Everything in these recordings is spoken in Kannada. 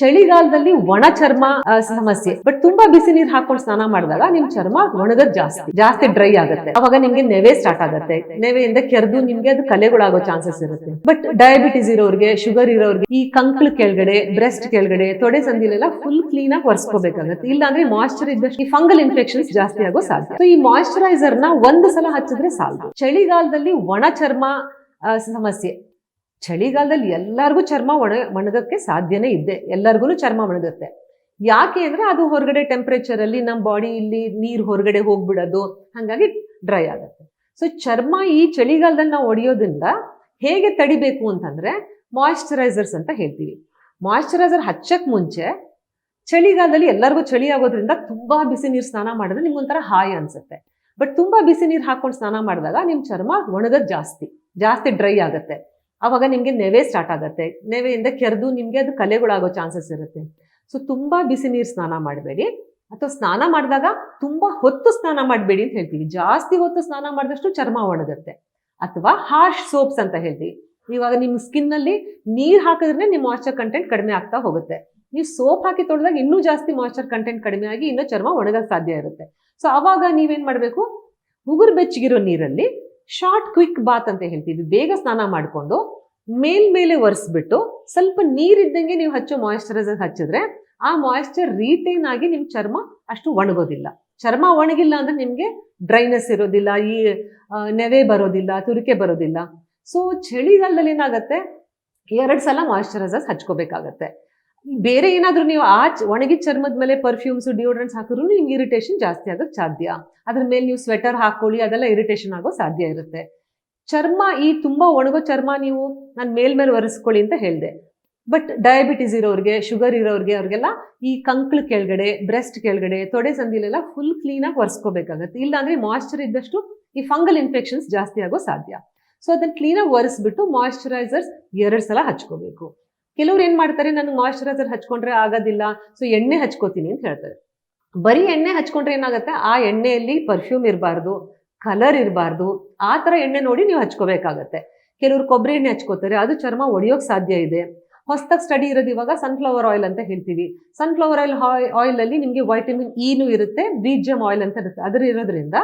ಚಳಿಗಾಲದಲ್ಲಿ ಒಣ ಚರ್ಮ ಸಮಸ್ಯೆ. ಬಟ್ ತುಂಬಾ ಬಿಸಿ ನೀರ್ ಹಾಕೊಂಡು ಸ್ನಾನ ಮಾಡಿದಾಗ ನಿಮ್ ಚರ್ಮ ಒಣಗದ್ ಜಾಸ್ತಿ ಜಾಸ್ತಿ ಡ್ರೈ ಆಗುತ್ತೆ. ಅವಾಗ ನಿಮ್ಗೆ ನೆವೆ ಸ್ಟಾರ್ಟ್ ಆಗುತ್ತೆ. ನೆವೆಯಿಂದ ಕೆರೆದು ನಿಮ್ಗೆ ಅದು ಕಲೆಗಳಾಗೋ ಚಾನ್ಸಸ್ ಇರುತ್ತೆ. ಬಟ್ ಡಯಾಬಿಟಿಸ್ ಇರೋರ್ಗೆ ಶುಗರ್ ಇರೋರ್ಗೆ, ಈ ಕಂಕ್ಳ ಕೆಳಗಡೆ ಬ್ರೆಸ್ಟ್ ಕೆಳಗಡೆ, ತೊಡೆ ಸಂದಿಲೆಲ್ಲ ಫುಲ್ ಕ್ಲೀನ್ ಆಗಿ ಒರೆಸ್ಕೋಬೇಕಾಗತ್ತೆ. ಇಲ್ಲಾಂದ್ರೆ ಮಾಯಿಶ್ಚರ್ ಇದ್ದಷ್ಟು, ಈ ಫಂಗಲ್ ಇನ್ಫೆಕ್ಷನ್ಸ್ ಜಾಸ್ತಿ ಆಗೋ ಸಾಧ್ಯ. ಸೊ ಈ ಮಾಯಿಶ್ಚರೈಸರ್ನ ಒಂದು ಸಲ ಹಚ್ಚಿದ್ರೆ ಸಾಲದು. ಚಳಿಗಾಲದಲ್ಲಿ ಒಣ ಚರ್ಮ ಸಮಸ್ಯೆ. ಚಳಿಗಾಲದಲ್ಲಿ ಎಲ್ಲರಿಗೂ ಚರ್ಮ ಒಣ, ಒಣಗಕ್ಕೆ ಸಾಧ್ಯನೇ ಇದೆ. ಎಲ್ಲರಿಗೂ ಚರ್ಮ ಒಣಗುತ್ತೆ. ಯಾಕೆ ಅಂದ್ರೆ ಅದು ಹೊರಗಡೆ ಟೆಂಪ್ರೇಚರಲ್ಲಿ ನಮ್ಮ ಬಾಡಿ ಇಲ್ಲಿ ನೀರು ಹೊರಗಡೆ ಹೋಗ್ಬಿಡೋದು, ಹಾಗಾಗಿ ಡ್ರೈ ಆಗುತ್ತೆ. ಸೊ ಚರ್ಮ ಈ ಚಳಿಗಾಲದಲ್ಲಿ ನಾವು ಒಡೆಯೋದ್ರಿಂದ ಹೇಗೆ ತಡಿಬೇಕು ಅಂತಂದ್ರೆ ಮಾಯಶ್ಚರೈಸರ್ಸ್ ಅಂತ ಹೇಳ್ತೀವಿ. ಮಾಯಶ್ಚರೈಸರ್ ಹಚ್ಚಕ್ಕೆ ಮುಂಚೆ ಚಳಿಗಾಲದಲ್ಲಿ ಎಲ್ಲರಿಗೂ ಚಳಿ ಆಗೋದ್ರಿಂದ ತುಂಬಾ ಬಿಸಿ ನೀರು ಸ್ನಾನ ಮಾಡಿದ್ರೆ ನಿಮ್ಗೊಂಥರ ಹಾಯ್ ಅನ್ಸುತ್ತೆ. ಬಟ್ ತುಂಬಾ ಬಿಸಿ ನೀರು ಹಾಕೊಂಡು ಸ್ನಾನ ಮಾಡಿದಾಗ ನಿಮ್ಮ ಚರ್ಮ ಒಣಗೋದು ಜಾಸ್ತಿ ಜಾಸ್ತಿ ಡ್ರೈ ಆಗುತ್ತೆ. ಅವಾಗ ನಿಮಗೆ ನೆವೆ ಸ್ಟಾರ್ಟ್ ಆಗುತ್ತೆ. ನೆವೆಯಿಂದ ಕೆರೆದು ನಿಮಗೆ ಅದು ಕಲೆಗಳಾಗೋ ಚಾನ್ಸಸ್ ಇರುತ್ತೆ. ಸೊ ತುಂಬಾ ಬಿಸಿ ನೀರು ಸ್ನಾನ ಮಾಡಬೇಡಿ. ಅಥವಾ ಸ್ನಾನ ಮಾಡಿದಾಗ ತುಂಬಾ ಹೊತ್ತು ಸ್ನಾನ ಮಾಡಬೇಡಿ ಅಂತ ಹೇಳ್ತೀವಿ. ಜಾಸ್ತಿ ಹೊತ್ತು ಸ್ನಾನ ಮಾಡಿದಷ್ಟು ಚರ್ಮ ಒಣಗುತ್ತೆ. ಅಥವಾ ಹಾರ್ಶ್ ಸೋಪ್ಸ್ ಅಂತ ಹೇಳ್ತೀವಿ. ಇವಾಗ ನಿಮ್ಮ ಸ್ಕಿನ್ ನೀರು ಹಾಕಿದ್ರೆ ನಿಮ್ಮ ಮಾಯ್ಚರ್ ಕಂಟೆಂಟ್ ಕಡಿಮೆ ಆಗ್ತಾ ಹೋಗುತ್ತೆ. ನೀವು ಸೋಪ್ ಹಾಕಿ ತೊಳೆದಾಗ ಇನ್ನೂ ಜಾಸ್ತಿ ಮಾಯ್ಚರ್ ಕಂಟೆಂಟ್ ಕಡಿಮೆ ಆಗಿ ಇನ್ನೂ ಚರ್ಮ ಒಣಗಕ್ಕೆ ಸಾಧ್ಯ ಇರುತ್ತೆ. ಸೊ ಅವಾಗ ನೀವೇನು ಮಾಡಬೇಕು? ಉಗುರು ಬೆಚ್ಚಗಿರೋ ನೀರಲ್ಲಿ ಶಾರ್ಟ್ ಕ್ವಿಕ್ ಬಾತ್ ಅಂತ ಹೇಳ್ತೀವಿ. ಬೇಗ ಸ್ನಾನ ಮಾಡಿಕೊಂಡು ಮೇಲ್ಮೇಲೆ ಒರೆಸ್ಬಿಟ್ಟು ಸ್ವಲ್ಪ ನೀರಿದ್ದಂಗೆ ನೀವು ಹಚ್ಚೋ ಮಾಯಿಶ್ಚರೈಸರ್ ಹಚ್ಚಿದ್ರೆ ಆ ಮಾಯಿಶ್ಚರ್ ರೀಟೈನ್ ಆಗಿ ನಿಮ್ ಚರ್ಮ ಅಷ್ಟು ಒಣಗೋದಿಲ್ಲ. ಚರ್ಮ ಒಣಗಿಲ್ಲ ಅಂದ್ರೆ ನಿಮ್ಗೆ ಡ್ರೈನೆಸ್ ಇರೋದಿಲ್ಲ, ಈ ನೆವೆ ಬರೋದಿಲ್ಲ, ತುರಿಕೆ ಬರೋದಿಲ್ಲ. ಸೊ ಚಳಿಗಾಲದಲ್ಲಿ ಏನಾಗುತ್ತೆ ಎರಡ್ ಸಲ ಮಾಯಿಶ್ಚರೈಸರ್ಸ್ ಹಚ್ಕೋಬೇಕಾಗತ್ತೆ. ಬೇರೆ ಏನಾದ್ರೂ ನೀವು ಆ ಒಣಗಿದ ಚರ್ಮದ ಮೇಲೆ ಪರ್ಫ್ಯೂಮ್ಸ್ ಡಿಯೋಡ್ರೆಂಟ್ಸ್ ಹಾಕಿದ್ರು ನಿಮ್ಗೆ ಇರಿಟೇಷನ್ ಜಾಸ್ತಿ ಆಗೋಕ್ಕೆ ಸಾಧ್ಯ. ಅದ್ರ ಮೇಲೆ ನೀವು ಸ್ವೆಟರ್ ಹಾಕೊಳ್ಳಿ, ಅದೆಲ್ಲ ಇರಿಟೇಷನ್ ಆಗೋ ಸಾಧ್ಯ ಇರುತ್ತೆ. ಚರ್ಮ, ಈ ತುಂಬಾ ಒಣಗೋ ಚರ್ಮ ನೀವು ನಾನು ಮೇಲ್ಮೇಲೆ ಒರೆಸ್ಕೊಳ್ಳಿ ಅಂತ ಹೇಳಿದೆ. ಬಟ್ ಡಯಾಬಿಟಿಸ್ ಇರೋರಿಗೆ ಶುಗರ್ ಇರೋರಿಗೆ, ಅವ್ರಿಗೆಲ್ಲ ಈ ಕಂಕ್ಳು ಕೆಳಗಡೆ ಬ್ರೆಸ್ಟ್ ಕೆಳಗಡೆ, ತೊಡೆ ಸಂದಿಲೆಲ್ಲ ಫುಲ್ ಕ್ಲೀನಾಗಿ ಒರೆಸ್ಕೋಬೇಕಾಗತ್ತೆ. ಇಲ್ಲಾಂದ್ರೆ ಮಾಯಿಶ್ಚರ್ ಇದ್ದಷ್ಟು ಈ ಫಂಗಲ್ ಇನ್ಫೆಕ್ಷನ್ಸ್ ಜಾಸ್ತಿ ಆಗೋ ಸಾಧ್ಯ. ಸೊ ಅದನ್ನ ಕ್ಲೀನಾಗಿ ಒರೆಸ್ಬಿಟ್ಟು ಮಾಯಿಶ್ಚರೈಸರ್ಸ್ ಎರಡು ಸಲ ಹಚ್ಕೋಬೇಕು. ಕೆಲವ್ರು ಏನ್ ಮಾಡ್ತಾರೆ ನನಗೆ ಮಾಯಿಶ್ಚರೈಸರ್ ಹಚ್ಕೊಂಡ್ರೆ ಆಗೋದಿಲ್ಲ ಸೊ ಎಣ್ಣೆ ಹಚ್ಕೋತೀನಿ ಅಂತ ಹೇಳ್ತಾರೆ. ಬರೀ ಎಣ್ಣೆ ಹಚ್ಕೊಂಡ್ರೆ ಏನಾಗುತ್ತೆ? ಆ ಎಣ್ಣೆಯಲ್ಲಿ ಪರ್ಫ್ಯೂಮ್ ಇರಬಾರ್ದು ಕಲರ್ ಇರಬಾರ್ದು ಆ ಥರ ಎಣ್ಣೆ ನೋಡಿ ನೀವು ಹಚ್ಕೋಬೇಕಾಗತ್ತೆ. ಕೆಲವರು ಕೊಬ್ಬರಿ ಎಣ್ಣೆ ಹಚ್ಕೋತಾರೆ, ಅದು ಚರ್ಮ ಒಡೆಯೋಕ್ ಸಾಧ್ಯ ಇದೆ. ಹೊಸದಾಗಿ ಸ್ಟಡಿ ಇರೋದು ಇವಾಗ ಸನ್ಫ್ಲವರ್ ಆಯಿಲ್ ಅಂತ ಹೇಳ್ತೀವಿ. ಸನ್ಫ್ಲವರ್ ಆಯಿಲ್ ಆಯಿಲ್ ಅಲ್ಲಿ ನಿಮಗೆ ವೈಟಮಿನ್ ಇನೂ ಇರುತ್ತೆ ಬೀಜಮ್ ಆಯಿಲ್ ಅಂತ ಇರುತ್ತೆ. ಅದ್ರ ಇರೋದ್ರಿಂದ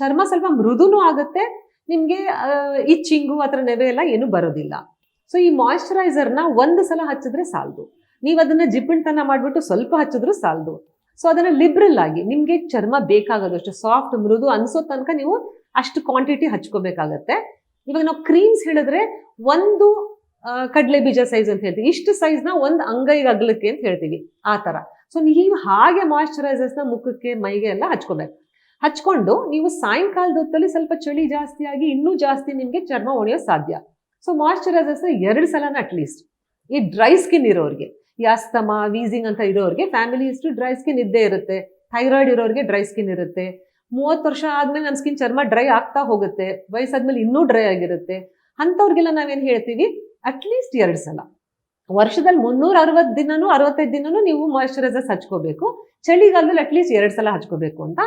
ಚರ್ಮ ಸ್ವಲ್ಪ ಮೃದುನೂ ಆಗುತ್ತೆ, ನಿಮಗೆ ಇಚ್ಚಿಂಗು ಆ ಥರ ನೆವೆ ಎಲ್ಲ ಏನು ಬರೋದಿಲ್ಲ. ಸೊ ಈ ಮಾಯಿಶ್ಚರೈಸರ್ನ ಒಂದು ಸಲ ಹಚ್ಚಿದ್ರೆ ಸಾಲದು. ನೀವು ಅದನ್ನ ಜಿಪ್ಪಿಣ್ತನ ಮಾಡಿಬಿಟ್ಟು ಸ್ವಲ್ಪ ಹಚ್ಚಿದ್ರು ಸಾಲದು. ಸೊ ಅದನ್ನ ಲಿಬ್ರಲ್ ಆಗಿ ನಿಮ್ಗೆ ಚರ್ಮ ಬೇಕಾಗೋದಷ್ಟು ಸಾಫ್ಟ್ ಮೃದು ಅನ್ಸೋ ತನಕ ನೀವು ಅಷ್ಟು ಕ್ವಾಂಟಿಟಿ ಹಚ್ಕೋಬೇಕಾಗತ್ತೆ. ಇವಾಗ ನಾವು ಕ್ರೀಮ್ಸ್ ಹೇಳಿದ್ರೆ ಒಂದು ಕಡಲೆ ಬೀಜ ಸೈಜ್ ಅಂತ ಹೇಳ್ತೀವಿ. ಇಷ್ಟು ಸೈಜ್ನ ಒಂದು ಅಂಗೈಗೆ ಅಗಲಕ್ಕೆ ಅಂತ ಹೇಳ್ತೀವಿ, ಆ ಥರ ಸೊ ನೀವು ಹಾಗೆ ಮಾಯಿಶ್ಚರೈಸರ್ಸ್ನ ಮುಖಕ್ಕೆ, ಮೈಗೆ ಎಲ್ಲ ಹಚ್ಕೋಬೇಕು. ಹಚ್ಕೊಂಡು ನೀವು ಸಾಯಂಕಾಲದ ಹೊತ್ತಲ್ಲಿ ಸ್ವಲ್ಪ ಚಳಿ ಜಾಸ್ತಿ ಆಗಿ ಇನ್ನೂ ಜಾಸ್ತಿ ನಿಮ್ಗೆ ಚರ್ಮ ಒಣೆಯೋ ಸಾಧ್ಯ. ಸೊ ಮಾಯಿಶ್ಚರೈಸರ್ಸ್ನ ಎರಡು ಸಲನ ಅಟ್ಲೀಸ್ಟ್ ಈ ಡ್ರೈ ಸ್ಕಿನ್ ಇರೋರಿಗೆ, ಈ ಅಸ್ತಮ ವೀಸಿಂಗ್ ಅಂತ ಇರೋರಿಗೆ ಫ್ಯಾಮಿಲಿ ಇಷ್ಟು ಡ್ರೈ ಸ್ಕಿನ್ ಇದ್ದೇ ಇರುತ್ತೆ. ಥೈರಾಯ್ಡ್ ಇರೋರಿಗೆ ಡ್ರೈ ಸ್ಕಿನ್ ಇರುತ್ತೆ. ಮೂವತ್ತು ವರ್ಷ ಆದ್ಮೇಲೆ ನಮ್ಮ ಸ್ಕಿನ್ ಚರ್ಮ ಡ್ರೈ ಆಗ್ತಾ ಹೋಗುತ್ತೆ, ವಯಸ್ಸಾದ್ಮೇಲೆ ಇನ್ನೂ ಡ್ರೈ ಆಗಿರುತ್ತೆ. ಅಂಥವ್ರಿಗೆಲ್ಲ ನಾವೇನು ಹೇಳ್ತೀವಿ? ಅಟ್ಲೀಸ್ಟ್ ಎರಡು ಸಲ. ವರ್ಷದಲ್ಲಿ ಮುನ್ನೂರ ಅರವತ್ತು ದಿನನೂ ಅರವತ್ತೈದು ದಿನನೂ ನೀವು ಮಾಯಶ್ಚರೈಸರ್ಸ್ ಹಚ್ಕೋಬೇಕು. ಚಳಿಗಾಲದಲ್ಲಿ ಅಟ್ಲೀಸ್ಟ್ ಎರಡು ಸಲ ಹಚ್ಕೋಬೇಕು ಅಂತ.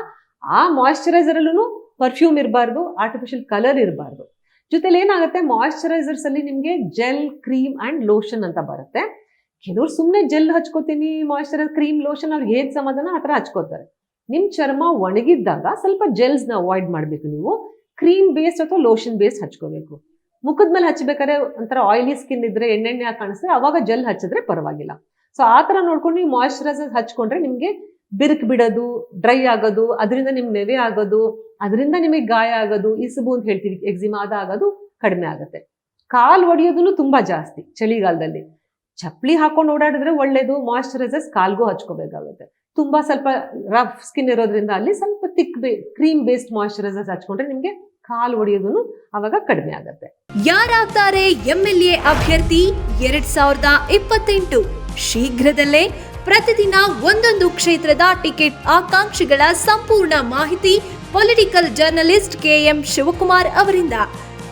ಆ ಮಾಯಶ್ಚರೈಸರಲ್ಲೂ ಪರ್ಫ್ಯೂಮ್ ಇರಬಾರ್ದು ಆರ್ಟಿಫಿಷಿಯಲ್ ಕಲರ್ ಇರಬಾರ್ದು. ಜೊತೆಲಿ ಏನಾಗುತ್ತೆ? ಮಾಯಿಶ್ಚರೈಸರ್ಸ್ ಅಲ್ಲಿ ನಿಮಗೆ ಜೆಲ್ ಕ್ರೀಮ್ ಅಂಡ್ ಲೋಷನ್ ಅಂತ ಬರುತ್ತೆ. ಕೆಲವ್ರು ಸುಮ್ಮನೆ ಜೆಲ್ ಹಚ್ಕೋತೀನಿ ಮಾಯಶ್ಚರೈಸರ್ ಕ್ರೀಮ್ ಲೋಷನ್ ಅವ್ರಿಗೆ ಹೇಗೆ ಸಮಾಧಾನ? ಆ ಥರ ಹಚ್ಕೋತಾರೆ. ನಿಮ್ಮ ಚರ್ಮ ಒಣಗಿದ್ದಾಗ ಸ್ವಲ್ಪ ಜೆಲ್ಸ್ನ ಅವಾಯ್ಡ್ ಮಾಡಬೇಕು ನೀವು. ಕ್ರೀಮ್ ಬೇಸ್ಡ್ ಅಥವಾ ಲೋಷನ್ ಬೇಸ್ ಹಚ್ಕೋಬೇಕು. ಮುಖದ ಮೇಲೆ ಹಚ್ಚಬೇಕಾದ್ರೆ ಒಂಥರ ಆಯಿಲಿ ಸ್ಕಿನ್ ಇದ್ರೆ ಎಣ್ಣೆಣ್ಣೆ ಕಾಣಿಸಿದ್ರೆ ಅವಾಗ ಜೆಲ್ ಹಚ್ಚಿದ್ರೆ ಪರವಾಗಿಲ್ಲ. ಸೊ ಆ ಥರ ನೋಡ್ಕೊಂಡು ನೀವು ಮಾಯಿಶ್ಚರೈಸರ್ ಹಚ್ಕೊಂಡ್ರೆ ನಿಮಗೆ ಬಿರುಕು ಬಿಡೋದು ಡ್ರೈ ಆಗೋದು, ಅದರಿಂದ ನಿಮ್ಗೆ ನೆವೆ ಆಗೋದು, ಅದರಿಂದ ನಿಮಗೆ ಗಾಯ ಆಗೋದು, ಇಸುಬು ಅಂತ ಹೇಳ್ತೀವಿ ಎಕ್ಸಿಮಾ ಆಗೋದು ಕಡಿಮೆ ಆಗುತ್ತೆ. ಕಾಲು ಒಡೆಯೋದು ತುಂಬಾ ಜಾಸ್ತಿ ಚಳಿಗಾಲದಲ್ಲಿ. ಚಪ್ಪಲಿ ಹಾಕೊಂಡು ಓಡಾಡಿದ್ರೆ ಒಳ್ಳೇದು ಮಾಯಿಶ್ಚರೈಸರ್ಸ್ ಕಾಲ್ಗೂ ಹಚ್ಕೋಬೇಕಾಗುತ್ತೆ. ತುಂಬ ಸ್ವಲ್ಪ ರಫ್ ಸ್ಕಿನ್ ಇರೋದ್ರಿಂದ ಅಲ್ಲಿ ಸ್ವಲ್ಪ ತಿಕ್ ಬೇ ಕ್ರೀಮ್ ಬೇಸ್ಡ್ ಮಾಯಿಶ್ಚರೈಸರ್ಸ್ ಹಚ್ಕೊಂಡ್ರೆ ನಿಮಗೆ ಕಾಲು ಒಡೆಯೋದನ್ನು ಅವಾಗ ಕಡಿಮೆ ಆಗುತ್ತೆ. ಯಾರಾಗ್ತಾರೆ ಎಂ ಎಲ್ ಎ ಅಭ್ಯರ್ಥಿ ಎರಡ್ ಸಾವಿರದ ಇಪ್ಪತ್ತೆಂಟು. ಶೀಘ್ರದಲ್ಲೇ ಪ್ರತಿದಿನ ಒಂದೊಂದು ಕ್ಷೇತ್ರದ ಟಿಕೆಟ್ ಆಕಾಂಕ್ಷಿಗಳ ಸಂಪೂರ್ಣ ಮಾಹಿತಿ ಪೊಲಿಟಿಕಲ್ ಜರ್ನಲಿಸ್ಟ್ ಕೆಎಂ ಶಿವಕುಮಾರ್ ಅವರಿಂದ.